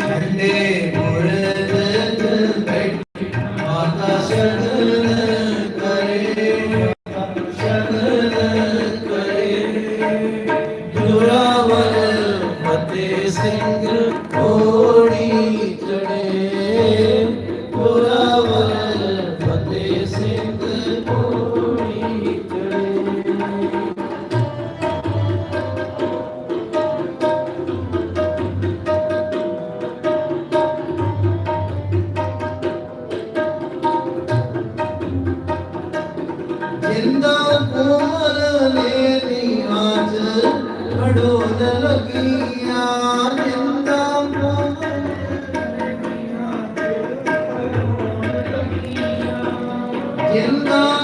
ਠੰਡੇ ਮੁਰਦ ਬੈਠੀ ਮਾਤਾ ਸ਼ਗਨ ਕਰੇ ਸ਼ਗਨ ਕਰੇ ਦੁਰਾਵਰ ਫਤਿਹ ਸਿੰਘ ਕੋੜੀ जिंदा कुआर लेनी आज खड़ोद लगिया जिंदा जिंदा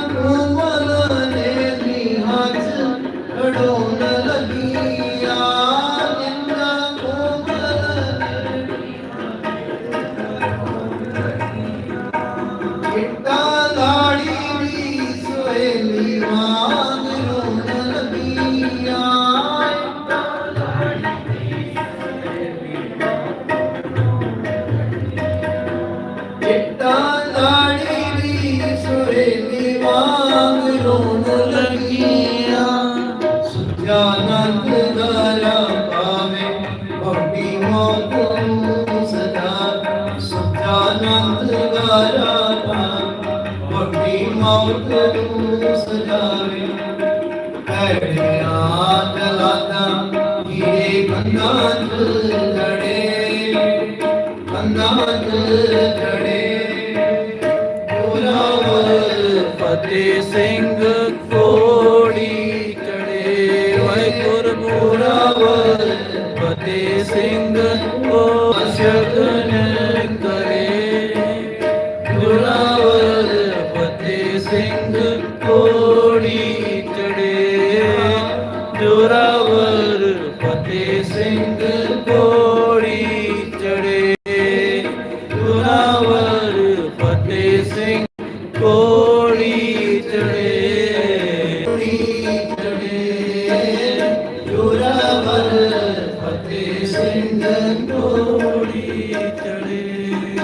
ਚਿੱਟਾ ਲਾੜੀ ਵੀ ਸੋਹਣੀ ਵਾਂਗ ਰੋਣ ਲੱਗੀਆਂ। ਸੁਝਾ ਨੰਦ ਗਾਰਾ ਪਾਵੇ, ਭਗਤੀ ਮੌਤ ਨੂੰ ਸਦਾ। ਸੁਝਾ ਨੰਦ ਗਾਰਾ ਪਾਵੇ, ਭਗਤੀ ਮੌਤ ਨੂੰ ਸਜਾਵੇ ਪੈੜਿਆ ਜਲਾਦਾ ਹੀਰੇ ਬੰਦਾਂ ਜੜੇ ਬੰਦਾਂ ਜੜੇ ਫਤਿਹ ਸਿੰਘ ਕੋੜੀ ਚੜੇ। ਵਾਹਿਗੁਰੂ ਪੂਰਾਵਰ ਫਤਿਹ ਸਿੰਘ ਕੋ ਸ਼ਗਨ ਕਰੇ। ਗੁਰਾਵਰ ਫਤਿਹ ਸਿੰਘ ਕੋੜੀ ਚੜੇ। ਜੋਰਾਵਰ ਫਤਿਹ ਸਿੰਘ ਕੋੜੀ